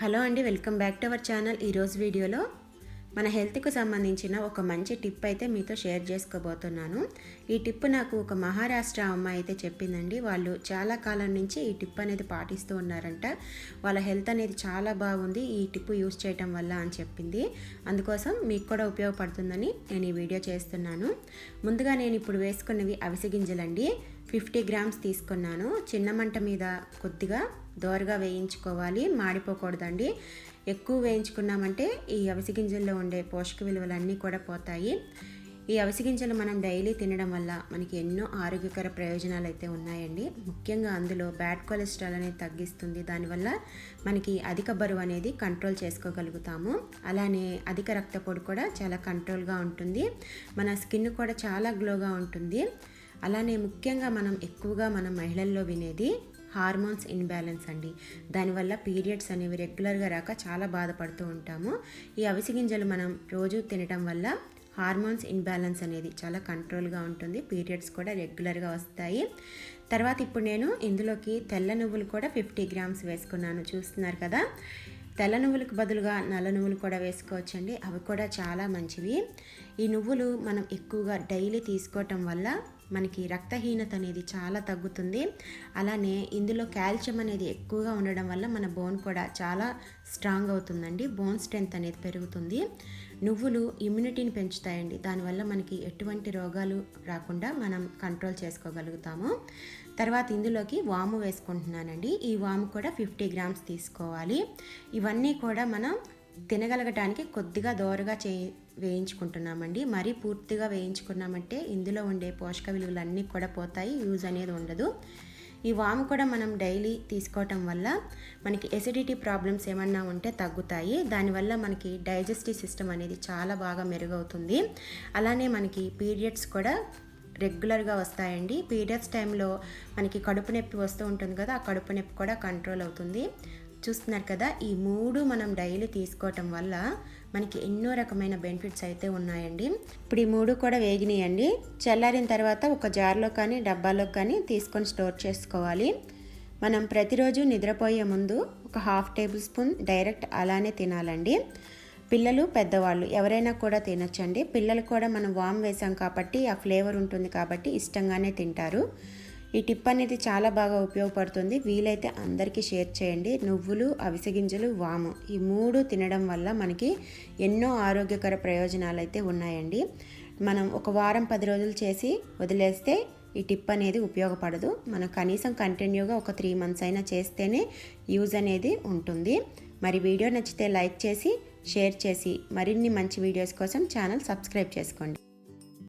Hello అండి welcome back to our channel. ఈరోజు వీడియోలో మన హెల్త్కు సంబంధించిన ఒక మంచి టిప్ అయితే మీతో షేర్ చేసుకోబోతున్నాను. ఈ టిప్ నాకు ఒక మహారాష్ట్ర అమ్మాయి అయితే చెప్పిందండి. వాళ్ళు చాలా కాలం నుంచి ఈ టిప్ అనేది పాటిస్తూ ఉన్నారంట. వాళ్ళ హెల్త్ అనేది చాలా బాగుంది ఈ టిప్ యూస్ చేయటం వల్ల అని చెప్పింది. అందుకోసం మీకు కూడా ఉపయోగపడుతుందని నేను ఈ వీడియో చేస్తున్నాను. ముందుగా నేను ఇప్పుడు వేసుకున్నవి అవిసె గింజలండి. ఫిఫ్టీ గ్రామ్స్ తీసుకున్నాను. చిన్న మంట మీద కొద్దిగా దోరగా వేయించుకోవాలి మాడిపోకూడదండి. ఎక్కువ వేయించుకున్నామంటే ఈ అవిసె గింజల్లో ఉండే పోషక విలువలన్నీ కూడా పోతాయి. ఈ అవిసె గింజలు మనం డైలీ తినడం వల్ల మనకి ఎన్నో ఆరోగ్యకర ప్రయోజనాలు అయితే ఉన్నాయండి. ముఖ్యంగా అందులో బ్యాడ్ కొలెస్ట్రాల్ అనేది తగ్గిస్తుంది. దానివల్ల మనకి అధిక బరువు అనేది కంట్రోల్ చేసుకోగలుగుతాము. అలానే అధిక రక్తపోటు కూడా చాలా కంట్రోల్గా ఉంటుంది. మన స్కిన్ కూడా చాలా గ్లోగా ఉంటుంది. అలానే ముఖ్యంగా మనం ఎక్కువగా మన మహిళల్లో వినేది హార్మోన్స్ ఇన్బ్యాలెన్స్ అండి. దానివల్ల పీరియడ్స్ అనేవి రెగ్యులర్గా రాక చాలా బాధపడుతూ ఉంటాము. ఈ అవిసె గింజలు మనం రోజు తినటం వల్ల హార్మోన్స్ ఇన్బ్యాలెన్స్ అనేది చాలా కంట్రోల్గా ఉంటుంది. పీరియడ్స్ కూడా రెగ్యులర్గా వస్తాయి. తర్వాత ఇప్పుడు నేను ఇందులోకి తెల్ల నువ్వులు కూడా ఫిఫ్టీ గ్రామ్స్ వేసుకున్నాను. చూస్తున్నారు కదా? తెల్ల నువ్వులకు బదులుగా నల్ల నువ్వులు కూడా వేసుకోవచ్చండి. అవి కూడా చాలా మంచివి. ఈ నువ్వులు మనం ఎక్కువగా డైలీ తీసుకోవటం వల్ల మనకి రక్తహీనత అనేది చాలా తగ్గుతుంది. అలానే ఇందులో కాల్షియం అనేది ఎక్కువగా ఉండడం వల్ల మన బోన్ కూడా చాలా స్ట్రాంగ్ అవుతుందండి. బోన్ స్ట్రెంత్ అనేది పెరుగుతుంది. నువ్వులు ఇమ్యూనిటీని పెంచుతాయండి. దానివల్ల మనకి ఎటువంటి రోగాలు రాకుండా మనం కంట్రోల్ చేసుకోగలుగుతాము. తర్వాత ఇందులోకి వాము వేసుకుంటున్నానండి. ఈ వాము కూడా ఫిఫ్టీ గ్రామ్స్ తీసుకోవాలి. ఇవన్నీ కూడా మనం తినగలగటానికి కొద్దిగా దోరగా చే వేయించుకుంటున్నామండి. మరీ పూర్తిగా వేయించుకున్నామంటే ఇందులో ఉండే పోషక విలువలు అన్నీ కూడా పోతాయి యూజ్ అనేది ఉండదు. ఈ వాము కూడా మనం డైలీ తీసుకోవటం వల్ల మనకి ఎసిడిటీ ప్రాబ్లమ్స్ ఏమన్నా ఉంటే తగ్గుతాయి. దానివల్ల మనకి డైజెస్టివ్ సిస్టమ్ అనేది చాలా బాగా మెరుగవుతుంది. అలానే మనకి పీరియడ్స్ కూడా రెగ్యులర్గా వస్తాయండి. పీరియడ్స్ టైంలో మనకి కడుపు నొప్పి వస్తూ ఉంటుంది కదా ఆ కడుపు నొప్పి కూడా కంట్రోల్ అవుతుంది. చూస్తున్నారు కదా ఈ మూడు మనం డైలీ తీసుకోవటం వల్ల మనకి ఎన్నో రకమైన బెనిఫిట్స్ అయితే ఉన్నాయండి. ఇప్పుడు ఈ మూడు కూడా వేగినాయండి. చల్లారిన తర్వాత ఒక జార్లో కానీ డబ్బాలో కానీ తీసుకొని స్టోర్ చేసుకోవాలి. మనం ప్రతిరోజు నిద్రపోయే ముందు ఒక హాఫ్ టేబుల్ స్పూన్ డైరెక్ట్ అలానే తినాలండి. పిల్లలు పెద్దవాళ్ళు ఎవరైనా కూడా తినొచ్చండి. పిల్లలు కూడా మనం వామ్ వేసాం కాబట్టి ఆ ఫ్లేవర్ ఉంటుంది కాబట్టి ఇష్టంగానే తింటారు. ఈ టిప్ అనేది చాలా బాగా ఉపయోగపడుతుంది. వీలైతే అందరికీ షేర్ చేయండి. నువ్వులు అవిసె గింజలు వాము ఈ మూడు తినడం వల్ల మనకి ఎన్నో ఆరోగ్యకర ప్రయోజనాలు అయితే ఉన్నాయండి. మనం ఒక వారం పది రోజులు చేసి వదిలేస్తే ఈ టిప్ అనేది ఉపయోగపడదు. మనం కనీసం కంటిన్యూగా ఒక త్రీ మంత్స్ అయినా చేస్తేనే యూజ్ అనేది ఉంటుంది. మరి వీడియో నచ్చితే లైక్ చేసి షేర్ చేసి మరిన్ని మంచి వీడియోస్ కోసం ఛానల్ సబ్స్క్రైబ్ చేసుకోండి.